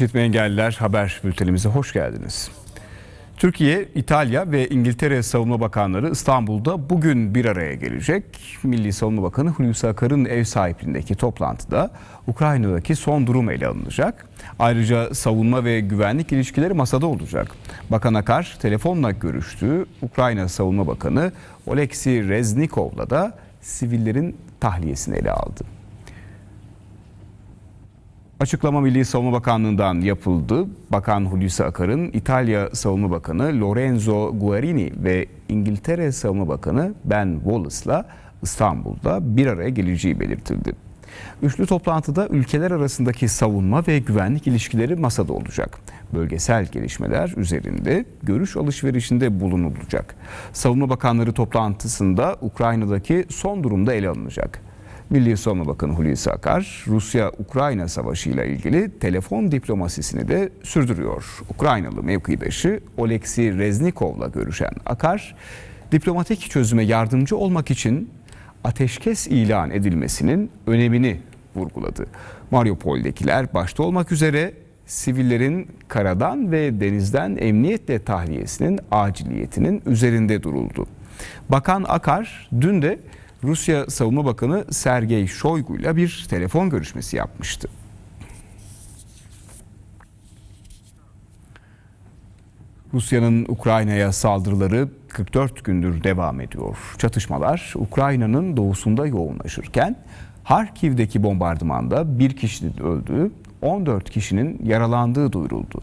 İşitme Engelliler Haber Bültenimize hoş geldiniz. Türkiye, İtalya ve İngiltere Savunma Bakanları İstanbul'da bugün bir araya gelecek. Milli Savunma Bakanı Hulusi Akar'ın ev sahipliğindeki toplantıda Ukrayna'daki son durum ele alınacak. Ayrıca savunma ve güvenlik ilişkileri masada olacak. Bakan Akar telefonla görüştüğü Ukrayna Savunma Bakanı Oleksiy Reznikov'la da sivillerin tahliyesini ele aldı. Açıklama Milli Savunma Bakanlığı'ndan yapıldı. Bakan Hulusi Akar'ın İtalya Savunma Bakanı Lorenzo Guarini ve İngiltere Savunma Bakanı Ben Wallace'la İstanbul'da bir araya geleceği belirtildi. Üçlü toplantıda ülkeler arasındaki savunma ve güvenlik ilişkileri masada olacak. Bölgesel gelişmeler üzerinde görüş alışverişinde bulunulacak. Savunma Bakanları toplantısında Ukrayna'daki son durumda ele alınacak. Milli Savunma Bakanı Hulusi Akar, Rusya-Ukrayna savaşı ile ilgili telefon diplomasisini de sürdürüyor. Ukraynalı mevkidaşı Oleksiy Reznikov'la görüşen Akar, diplomatik çözüme yardımcı olmak için ateşkes ilan edilmesinin önemini vurguladı. Mariupol'dekiler başta olmak üzere sivillerin karadan ve denizden emniyetle tahliyesinin aciliyetinin üzerinde duruldu. Bakan Akar dün de Rusya Savunma Bakanı Sergey Shoigu ile bir telefon görüşmesi yapmıştı. Rusya'nın Ukrayna'ya saldırıları 44 gündür devam ediyor. Çatışmalar Ukrayna'nın doğusunda yoğunlaşırken Harkiv'deki bombardımanda bir kişinin öldüğü, 14 kişinin yaralandığı duyuruldu.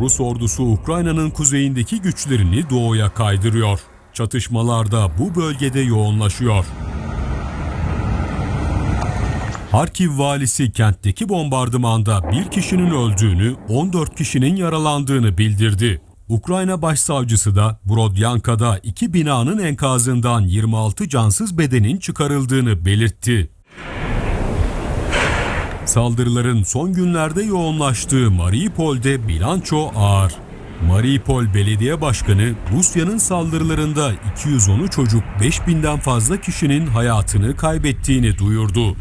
Rus ordusu Ukrayna'nın kuzeyindeki güçlerini doğuya kaydırıyor. Çatışmalar da bu bölgede yoğunlaşıyor. Harkiv valisi kentteki bombardımanda bir kişinin öldüğünü, 14 kişinin yaralandığını bildirdi. Ukrayna Başsavcısı da Brodyanka'da iki binanın enkazından 26 cansız bedenin çıkarıldığını belirtti. Saldırıların son günlerde yoğunlaştığı Mariupol'de bilanço ağır. Mariupol Belediye Başkanı Rusya'nın saldırılarında 210'u çocuk 5000'den fazla kişinin hayatını kaybettiğini duyurdu.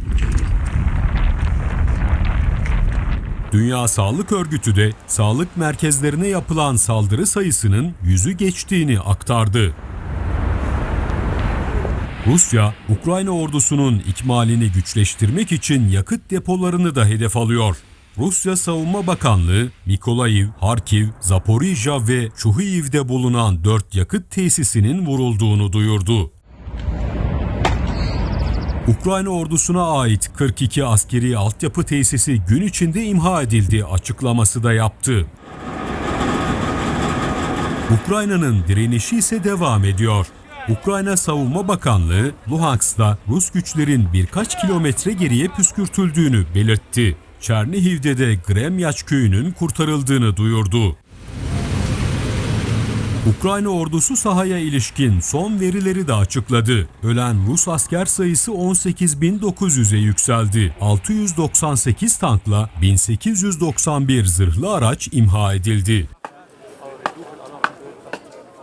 Dünya Sağlık Örgütü de sağlık merkezlerine yapılan saldırı sayısının yüzü geçtiğini aktardı. Rusya, Ukrayna ordusunun ikmalini güçleştirmek için yakıt depolarını da hedef alıyor. Rusya Savunma Bakanlığı, Mikolayiv, Harkiv, Zaporijya ve Çuhuyiv'de bulunan 4 yakıt tesisinin vurulduğunu duyurdu. Ukrayna ordusuna ait 42 askeri altyapı tesisi gün içinde imha edildi açıklaması da yaptı. Ukrayna'nın direnişi ise devam ediyor. Ukrayna Savunma Bakanlığı, Luhansk'ta Rus güçlerin birkaç kilometre geriye püskürtüldüğünü belirtti. Çernihiv'de de Gremyaç köyünün kurtarıldığını duyurdu. Ukrayna ordusu sahaya ilişkin son verileri de açıkladı. Ölen Rus asker sayısı 18.900'e yükseldi. 698 tankla 1891 zırhlı araç imha edildi.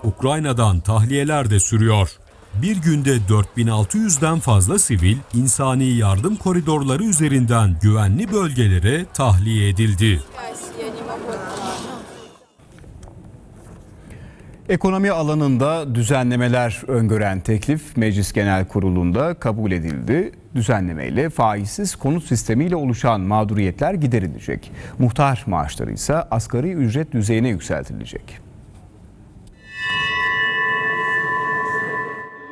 Ukrayna'dan tahliyeler de sürüyor. Bir günde 4600'den fazla sivil insani yardım koridorları üzerinden güvenli bölgelere tahliye edildi. Ekonomi alanında düzenlemeler öngören teklif Meclis Genel Kurulu'nda kabul edildi. Düzenlemeyle faizsiz konut sistemiyle oluşan mağduriyetler giderilecek. Muhtar maaşları ise asgari ücret düzeyine yükseltilecek.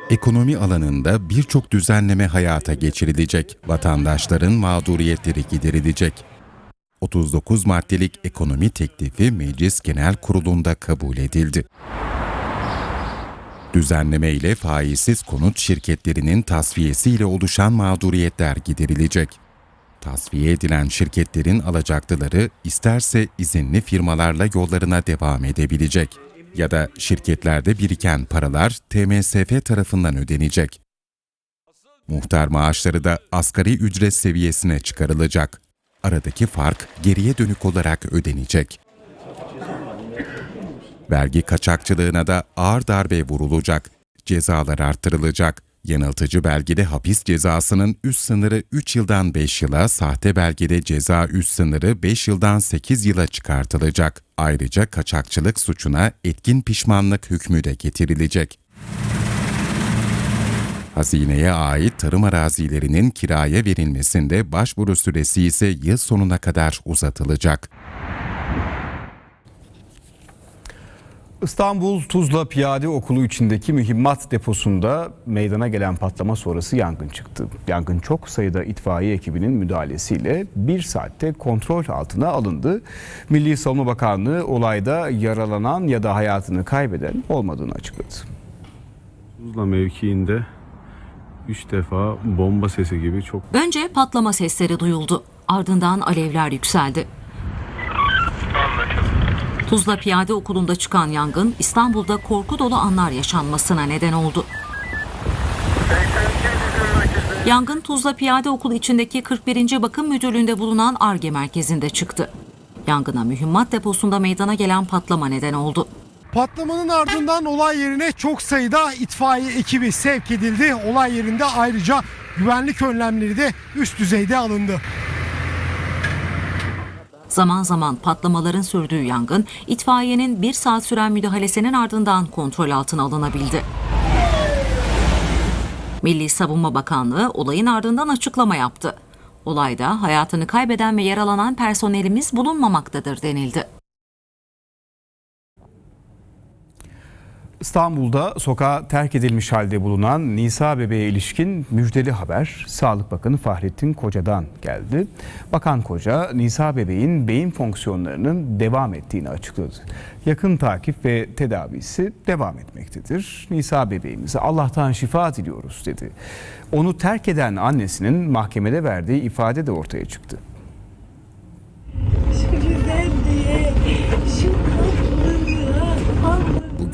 Ekonomi alanında birçok düzenleme hayata geçirilecek. Vatandaşların mağduriyetleri giderilecek. 39 maddelik ekonomi teklifi Meclis Genel Kurulu'nda kabul edildi. Düzenleme ile faizsiz konut şirketlerinin tasfiyesiyle oluşan mağduriyetler giderilecek. Tasfiye edilen şirketlerin alacaklıları isterse izinli firmalarla yollarına devam edebilecek ya da şirketlerde biriken paralar TMSF tarafından ödenecek. Muhtar maaşları da asgari ücret seviyesine çıkarılacak. Aradaki fark geriye dönük olarak ödenecek. Vergi kaçakçılığına da ağır darbe vurulacak. Cezalar artırılacak. Yanıltıcı belgede hapis cezasının üst sınırı 3 yıldan 5 yıla, sahte belgede ceza üst sınırı 5 yıldan 8 yıla çıkartılacak. Ayrıca kaçakçılık suçuna etkin pişmanlık hükmü de getirilecek. Hazineye ait tarım arazilerinin kiraya verilmesinde başvuru süresi ise yıl sonuna kadar uzatılacak. İstanbul Tuzla Piyade Okulu içindeki mühimmat deposunda meydana gelen patlama sonrası yangın çıktı. Yangın çok sayıda itfaiye ekibinin müdahalesiyle bir saatte kontrol altına alındı. Milli Savunma Bakanlığı olayda yaralanan ya da hayatını kaybeden olmadığını açıkladı. Tuzla mevkiinde 3 defa bomba sesi gibi çok Önce patlama sesleri duyuldu. Ardından alevler yükseldi. Tuzla Piyade Okulu'nda çıkan yangın İstanbul'da korku dolu anlar yaşanmasına neden oldu. Yangın Tuzla Piyade Okulu içindeki 41. Bakım Müdürlüğü'nde bulunan ARGE merkezinde çıktı. Yangına mühimmat deposunda meydana gelen patlama neden oldu. Patlamanın ardından olay yerine çok sayıda itfaiye ekibi sevk edildi. Olay yerinde ayrıca güvenlik önlemleri de üst düzeyde alındı. Zaman zaman patlamaların sürdüğü yangın itfaiyenin bir saat süren müdahalesinin ardından kontrol altına alınabildi. Milli Savunma Bakanlığı olayın ardından açıklama yaptı. Olayda hayatını kaybeden ve yaralanan personelimiz bulunmamaktadır denildi. İstanbul'da sokağa terk edilmiş halde bulunan Nisa bebeğe ilişkin müjdeli haber Sağlık Bakanı Fahrettin Koca'dan geldi. Bakan Koca, Nisa bebeğin beyin fonksiyonlarının devam ettiğini açıkladı. Yakın takip ve tedavisi devam etmektedir. Nisa bebeğimize Allah'tan şifa diliyoruz dedi. Onu terk eden annesinin mahkemede verdiği ifade de ortaya çıktı.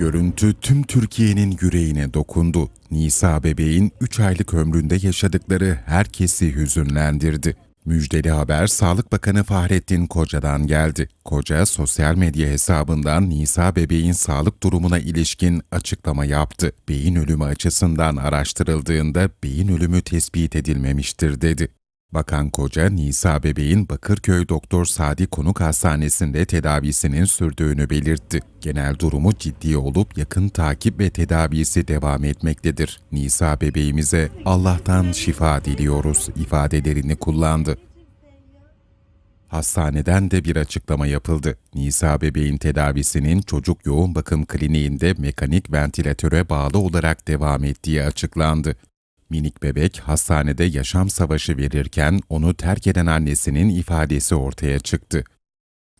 Görüntü tüm Türkiye'nin yüreğine dokundu. Nisa bebeğin 3 aylık ömründe yaşadıkları herkesi hüzünlendirdi. Müjdeli haber Sağlık Bakanı Fahrettin Koca'dan geldi. Koca sosyal medya hesabından Nisa bebeğin sağlık durumuna ilişkin açıklama yaptı. Beyin ölümü açısından araştırıldığında beyin ölümü tespit edilmemiştir dedi. Bakan Koca, Nisa bebeğin Bakırköy Doktor Sadi Konuk Hastanesi'nde tedavisinin sürdüğünü belirtti. Genel durumu ciddi olup yakın takip ve tedavisi devam etmektedir. Nisa bebeğimize Allah'tan şifa diliyoruz ifadelerini kullandı. Hastaneden de bir açıklama yapıldı. Nisa bebeğin tedavisinin çocuk yoğun bakım kliniğinde mekanik ventilatöre bağlı olarak devam ettiği açıklandı. Minik bebek hastanede yaşam savaşı verirken onu terk eden annesinin ifadesi ortaya çıktı.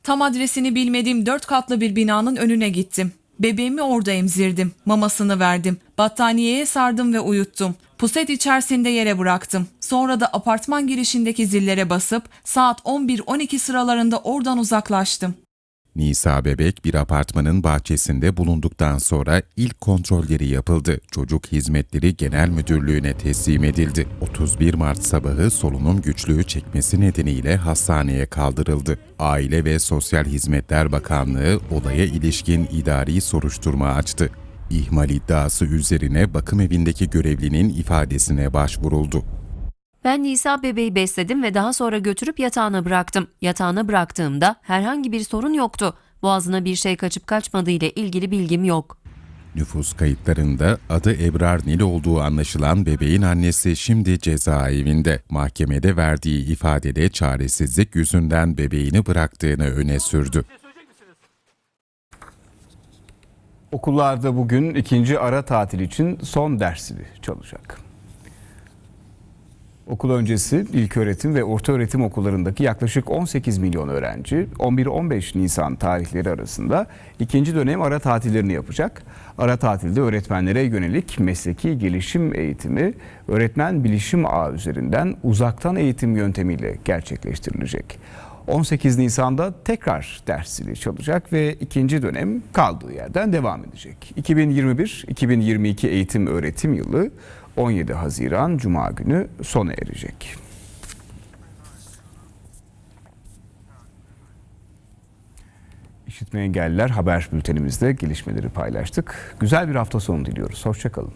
Tam adresini bilmediğim dört katlı bir binanın önüne gittim. Bebeğimi orada emzirdim. Mamasını verdim. Battaniyeye sardım ve uyuttum. Puset içerisinde yere bıraktım. Sonra da apartman girişindeki zillere basıp saat 11-12 sıralarında oradan uzaklaştım. Nisa bebek bir apartmanın bahçesinde bulunduktan sonra ilk kontrolleri yapıldı. Çocuk Hizmetleri Genel Müdürlüğü'ne teslim edildi. 31 Mart sabahı solunum güçlüğü çekmesi nedeniyle hastaneye kaldırıldı. Aile ve Sosyal Hizmetler Bakanlığı olaya ilişkin idari soruşturma açtı. İhmal iddiası üzerine bakım evindeki görevlinin ifadesine başvuruldu. Ben Nisa bebeği besledim ve daha sonra götürüp yatağına bıraktım. Yatağına bıraktığımda herhangi bir sorun yoktu. Boğazına bir şey kaçıp kaçmadığı ile ilgili bilgim yok. Nüfus kayıtlarında adı Ebrar Nil olduğu anlaşılan bebeğin annesi şimdi cezaevinde. Mahkemede verdiği ifadede çaresizlik yüzünden bebeğini bıraktığını öne sürdü. Okullarda bugün ikinci ara tatil için son dersini çalacak. Okul öncesi ilköğretim ve ortaöğretim okullarındaki yaklaşık 18 milyon öğrenci 11-15 Nisan tarihleri arasında ikinci dönem ara tatillerini yapacak. Ara tatilde öğretmenlere yönelik mesleki gelişim eğitimi öğretmen bilişim ağı üzerinden uzaktan eğitim yöntemiyle gerçekleştirilecek. 18 Nisan'da tekrar ders zili çalacak ve ikinci dönem kaldığı yerden devam edecek. 2021-2022 eğitim öğretim yılı 17 Haziran Cuma günü sona erecek. İşitme engelliler haber bültenimizde gelişmeleri paylaştık. Güzel bir hafta sonu diliyoruz. Hoşçakalın.